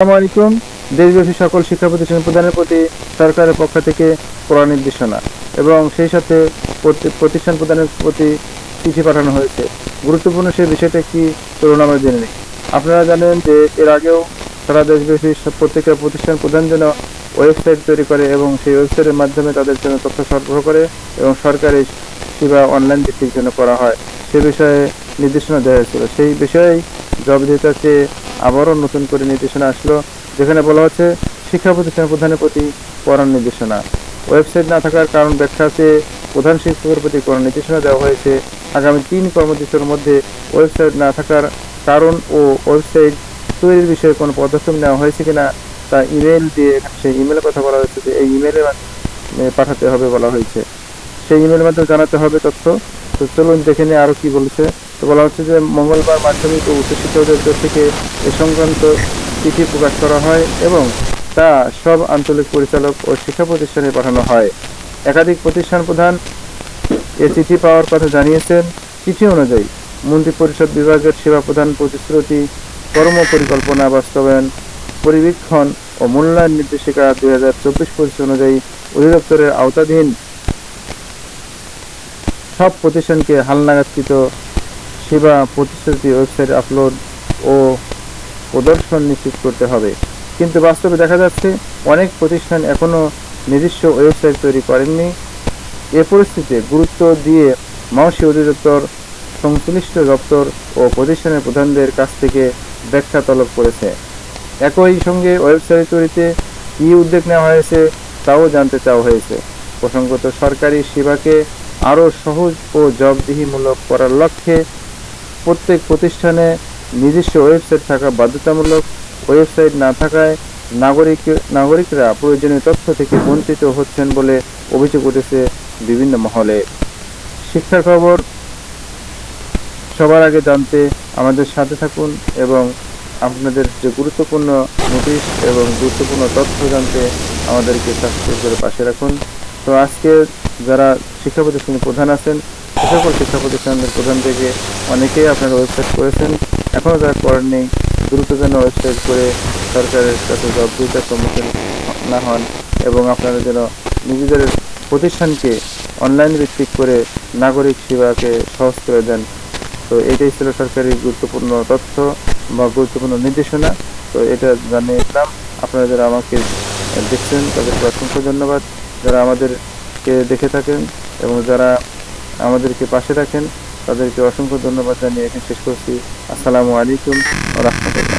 আসসালামু দেশব্যাপী সকল শিক্ষা প্রতিষ্ঠান প্রদানের প্রতি সরকারের পক্ষ থেকে কড়া নির্দেশনা এবং সেই সাথে প্রতিষ্ঠান প্রদানের প্রতি চিঠি পাঠানো হয়েছে। গুরুত্বপূর্ণ সেই বিষয়টা কি চলুন আমরা জেনে নিই। আপনারা জানেন যে এর আগেও সারা দেশব্যাপী প্রত্যেকটা প্রতিষ্ঠান প্রধান যেন ওয়েবসাইট তৈরি করে এবং সেই ওয়েবসাইটের মাধ্যমে তাদের জন্য তথ্য সরবরাহ করে এবং সরকারি সেবা অনলাইন ভিত্তিক জন্য করা হয়, সে বিষয়ে নির্দেশনা দেওয়া হয়েছিল। সেই বিষয়েই জবাবদিহিতা চেয়ে আবারও নতুন করে নির্দেশনা আসলো, যেখানে বলা হচ্ছে শিক্ষা প্রতিষ্ঠান প্রধানের প্রতি করার নির্দেশনা। ওয়েবসাইট না থাকার কারণ ব্যাখ্যা চেয়ে প্রধান শিক্ষকের প্রতি করার নির্দেশনা দেওয়া হয়েছে। আগামী তিন কর্মদিবসের মধ্যে ওয়েবসাইট না থাকার কারণ ও ওয়েবসাইট তৈরির বিষয়ে কোনো পদক্ষেপ নেওয়া হয়েছে কিনা তা ইমেল দিয়ে, সেই ইমেলের কথা বলা হয়েছে যে এই ইমেলে পাঠাতে হবে বলা হয়েছে। সেই ইমেলের মাধ্যমে জানাতে হবে তথ্য। তো চলুন দেখে নিয়ে আরও কী বলেছে তো বলা হচ্ছে যে মঙ্গলবার মাধ্যমিক ও উচ্চশিক্ষা অধিদপ্তর থেকে এ সংক্রান্ত চিঠি প্রকাশ করা হয় এবং তা সব আঞ্চলিক পরিচালক ও শিক্ষা প্রতিষ্ঠানে পাঠানো হয়। একাধিক প্রতিষ্ঠান প্রধান এ চিঠি পাওয়ার কথা জানিয়েছেন। চিঠি অনুযায়ী মন্ত্রী পরিষদ বিভাগের সেবা প্রদান প্রতিশ্রুতি, কর্ম পরিকল্পনা বাস্তবায়ন, পরিবীক্ষণ ও মূল্যায়ন নির্দেশিকা দুই হাজার চব্বিশ পঁচিশ অনুযায়ী অধিদপ্তরের আওতাধীন সব প্রতিষ্ঠানকে হালনাগাদকৃত সেবা প্রতিশ্রুতি ওয়েবসাইট আপলোড ও প্রদর্শন নিশ্চিত করতে হবে। কিন্তু বাস্তবে দেখা যাচ্ছে, অনেক প্রতিষ্ঠান এখনও নিজস্ব ওয়েবসাইট তৈরি করেননি। এ পরিস্থিতিতে গুরুত্ব দিয়ে মাওসী অধিদপ্তর, সংশ্লিষ্ট দপ্তর ও প্রতিষ্ঠানের প্রধানদের কাছ থেকে ব্যাখ্যা তলব করেছে। একই সঙ্গে ওয়েবসাইট তৈরিতে কী উদ্যোগ নেওয়া হয়েছে, তাও জানতে চাওয়া হয়েছে। প্রসঙ্গত সরকারি সেবাকে আরও সহজ ও জবাবদিহিমূলক করার লক্ষ্যে প্রত্যেক প্রতিষ্ঠানে নিজস্ব ওয়েবসাইট থাকা বাধ্যতামূলক, ওয়েবসাইট না থাকায় নাগরিক, নাগরিকরা প্রয়োজনীয় তথ্য থেকে বঞ্চিত হচ্ছেন বলে অভিযোগ উঠেছে বিভিন্ন মহলে। শিক্ষার খবর সবার আগে জানতে আমাদের সাথে থাকুন এবং আপনাদের যে গুরুত্বপূর্ণ নোটিশ এবং গুরুত্বপূর্ণ তথ্য জানতে আমাদেরকে সাবস্ক্রাইব করে পাশে রাখুন। তো আজকে যারা শিক্ষা প্রতিষ্ঠানের প্রধান আছেন সকল শিক্ষা প্রতিষ্ঠানদের প্রধান থেকে অনেকেই আপনারা ওয়েবসাইট করেছেন। এখনও যারা করেননি দ্রুত যেন ওয়েবসাইট করে সরকারের কাছে জবাবদিহিতার সম্মুখীন না হন এবং আপনারা যেন নিজেদের প্রতিষ্ঠানকে অনলাইন ভিত্তিক করে নাগরিক সেবাকে সহজ করে দেন। তো এটাই ছিল সরকারি গুরুত্বপূর্ণ তথ্য বা গুরুত্বপূর্ণ নির্দেশনা। তো এটা জানিয়ে দিলাম। আপনারা যারা আমাকে দেখছেন, তাদেরকে অসংখ্য ধন্যবাদ। যারা আমাদেরকে দেখে থাকেন এবং যারা আমাদেরকে পাশে রাখেন। তাদেরকে অসংখ্য ধন্যবাদ জানিয়ে এখানে শেষ করছি। আসসালামু আলাইকুম রহমতুল্লাহ।